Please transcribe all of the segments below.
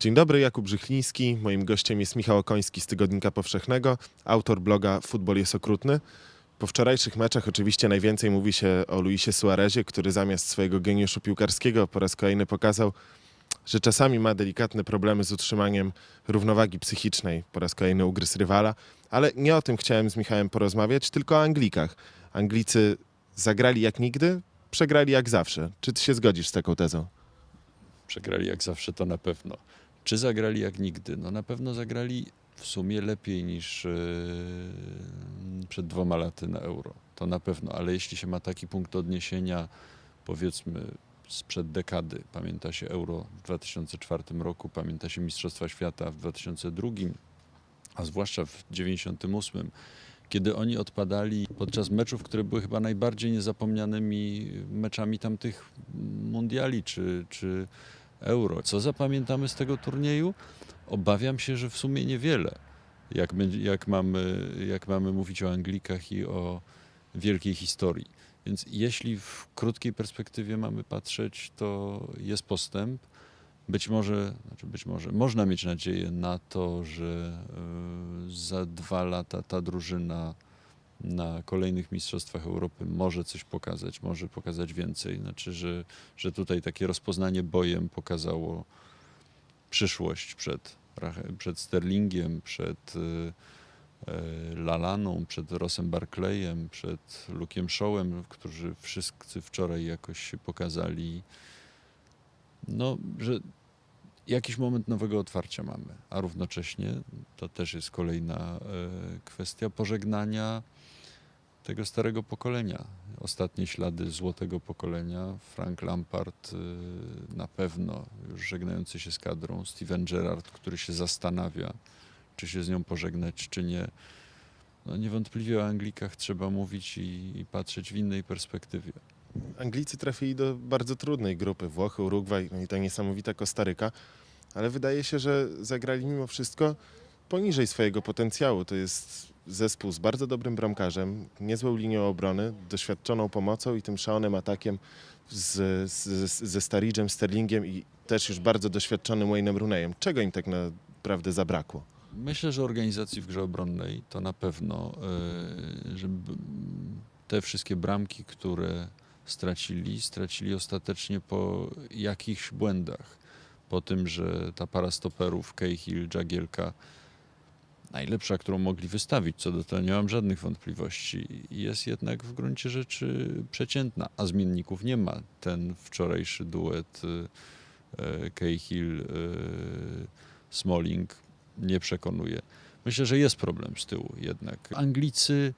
Dzień dobry, Jakub Brzychliński. Moim gościem jest Michał Okoński z Tygodnika Powszechnego, autor bloga Futbol jest okrutny. Po wczorajszych meczach oczywiście najwięcej mówi się o Luisie Suarezie, który zamiast swojego geniuszu piłkarskiego po raz kolejny pokazał, że czasami ma delikatne problemy z utrzymaniem równowagi psychicznej. Po raz kolejny ugryzł rywala, ale nie o tym chciałem z Michałem porozmawiać, tylko o Anglikach. Anglicy zagrali jak nigdy, przegrali jak zawsze. Czy ty się zgodzisz z taką tezą? Przegrali jak zawsze, to na pewno. Czy zagrali jak nigdy? No na pewno zagrali w sumie lepiej niż yy, przed dwoma laty na euro. To na pewno, ale jeśli się ma taki punkt odniesienia, powiedzmy sprzed dekady, pamięta się euro w 2004 roku, pamięta się Mistrzostwa Świata w 2002, a zwłaszcza w 1998, kiedy oni odpadali podczas meczów, które były chyba najbardziej niezapomnianymi meczami tamtych mundiali czy, czy euro. Co zapamiętamy z tego turnieju? Obawiam się, że w sumie niewiele. Jak, będzie- jak, mamy, jak mamy mówić o Anglikach i o wielkiej historii. Więc jeśli w krótkiej perspektywie mamy patrzeć, to jest postęp. Być może, znaczy być może, można mieć nadzieję na to, że y, za dwa lata ta drużyna na kolejnych Mistrzostwach Europy może coś pokazać, może pokazać więcej. Znaczy, że, że tutaj takie rozpoznanie bojem pokazało przyszłość przed, przed Sterlingiem, przed y, y, Lalaną, przed Rossem Barclayem, przed Lukiem Shawem, którzy wszyscy wczoraj jakoś się pokazali. No, że jakiś moment nowego otwarcia mamy, a równocześnie to też jest kolejna e, kwestia pożegnania tego starego pokolenia. Ostatnie ślady złotego pokolenia, Frank Lampard y, na pewno już żegnający się z kadrą, Steven Gerrard, który się zastanawia, czy się z nią pożegnać, czy nie. No niewątpliwie o Anglikach trzeba mówić i, i patrzeć w innej perspektywie. Anglicy trafili do bardzo trudnej grupy. Włochy, Urugwaj, no i ta niesamowita Kostaryka. Ale wydaje się, że zagrali mimo wszystko poniżej swojego potencjału. To jest zespół z bardzo dobrym bramkarzem, niezłą linią obrony, doświadczoną pomocą i tym szalonym atakiem z, z, ze Starridge'em, Sterlingiem i też już bardzo doświadczonym Wayne'em Rooneyem. Czego im tak naprawdę zabrakło? Myślę, że organizacji w grze obronnej to na pewno, e, że b- te wszystkie bramki, które stracili, stracili ostatecznie po jakichś błędach. Po tym, że ta para stoperów Cahill, Jagielka, najlepsza, którą mogli wystawić, co do tego nie mam żadnych wątpliwości, jest jednak w gruncie rzeczy przeciętna, a zmienników nie ma. Ten wczorajszy duet e, Cahill, e, Smalling nie przekonuje. Myślę, że jest problem z tyłu jednak. Anglicy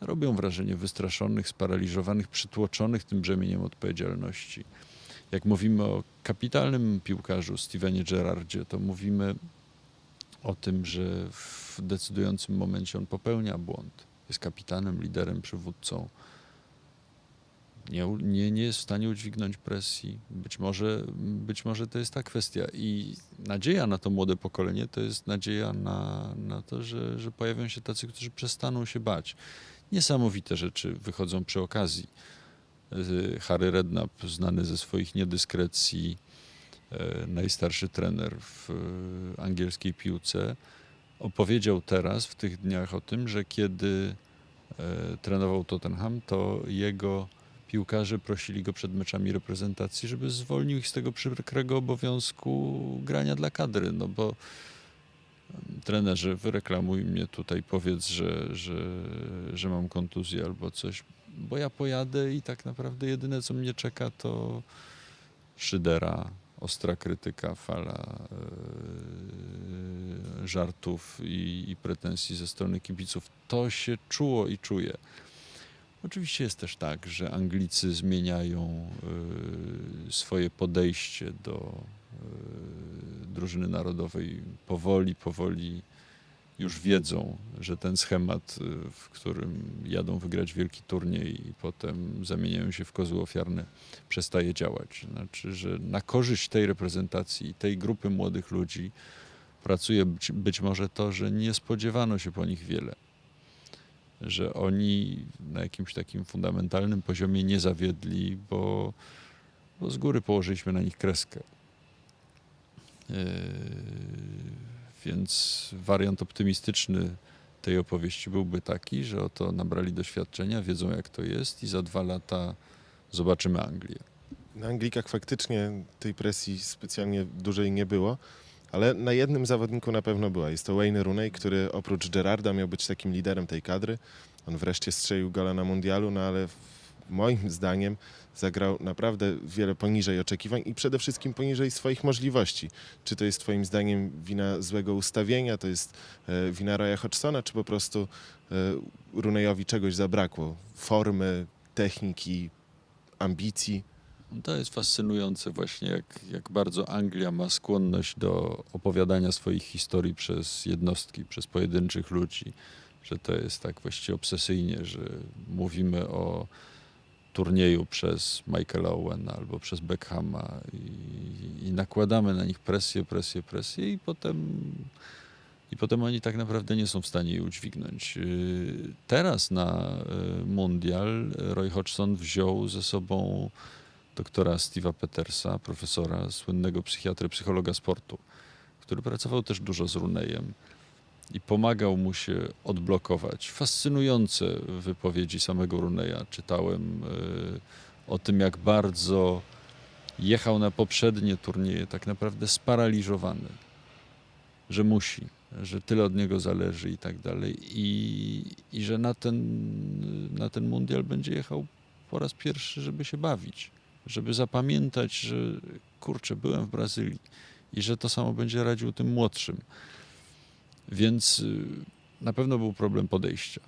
robią wrażenie wystraszonych, sparaliżowanych, przytłoczonych tym brzemieniem odpowiedzialności. Jak mówimy o kapitalnym piłkarzu Stevenie Gerrardzie, to mówimy o tym, że w decydującym momencie on popełnia błąd. Jest kapitanem, liderem, przywódcą. Nie, nie, nie jest w stanie udźwignąć presji. Być może, być może to jest ta kwestia. I nadzieja na to młode pokolenie to jest nadzieja na, na to, że, że pojawią się tacy, którzy przestaną się bać. Niesamowite rzeczy wychodzą przy okazji. Y, Harry Redknapp, znany ze swoich niedyskrecji, e, najstarszy trener w e, angielskiej piłce, opowiedział teraz, w tych dniach o tym, że kiedy trenował Tottenham, to jego piłkarze prosili go przed meczami reprezentacji, żeby zwolnił ich z tego przykrego obowiązku grania dla kadry, no bo trenerze, wyreklamuj mnie tutaj, powiedz, że, że, że mam kontuzję albo coś, bo ja pojadę i tak naprawdę jedyne, co mnie czeka, to szydera, ostra krytyka, fala e, żartów i, i pretensji ze strony kibiców. To się czuło i czuje. Oczywiście jest też tak, że Anglicy zmieniają y, swoje podejście do y, drużyny narodowej powoli, powoli już wiedzą, że ten schemat, y, w którym jadą wygrać wielki turniej i potem zamieniają się w kozły ofiarne, przestaje działać. Znaczy, że na korzyść tej reprezentacji tej grupy młodych ludzi pracuje być, być może to, że nie spodziewano się po nich wiele że oni na jakimś takim fundamentalnym poziomie nie zawiedli, bo, bo z góry położyliśmy na nich kreskę. Yy, Więc wariant optymistyczny tej opowieści byłby taki, że oto nabrali doświadczenia, wiedzą jak to jest i za dwa lata zobaczymy Anglię. Na Anglikach faktycznie tej presji specjalnie dużej nie było, ale na jednym zawodniku na pewno była. Jest to Wayne Rooney, który oprócz Gerarda miał być takim liderem tej kadry. On wreszcie strzelił gola na mundialu, no ale moim zdaniem zagrał naprawdę wiele poniżej oczekiwań i przede wszystkim poniżej swoich możliwości. Czy to jest twoim zdaniem wina złego ustawienia, to jest e, wina Roya Hodgsona, czy po prostu e, Rooneyowi czegoś zabrakło? Formy, techniki, ambicji? To jest fascynujące właśnie, jak, jak bardzo Anglia ma skłonność do opowiadania swoich historii przez jednostki, przez pojedynczych ludzi, że to jest tak właściwie obsesyjnie, że mówimy o turnieju przez Michaela Owena albo przez Beckhama i, i nakładamy na nich presję, presję, presję i potem, i potem oni tak naprawdę nie są w stanie jej udźwignąć. Yy, Teraz na y, mundial Roy Hodgson wziął ze sobą doktora Steve'a Petersa, profesora, słynnego psychiatry, psychologa sportu, który pracował też dużo z Runejem i pomagał mu się odblokować. Fascynujące wypowiedzi samego Runeja. Czytałem y, o tym, jak bardzo jechał na poprzednie turnieje tak naprawdę sparaliżowany, że musi, że tyle od niego zależy i tak dalej i, i że na ten, na ten mundial będzie jechał po raz pierwszy, żeby się bawić żeby zapamiętać, że kurczę, byłem w Brazylii i że to samo będzie radził tym młodszym. Więc y, na pewno był problem podejścia.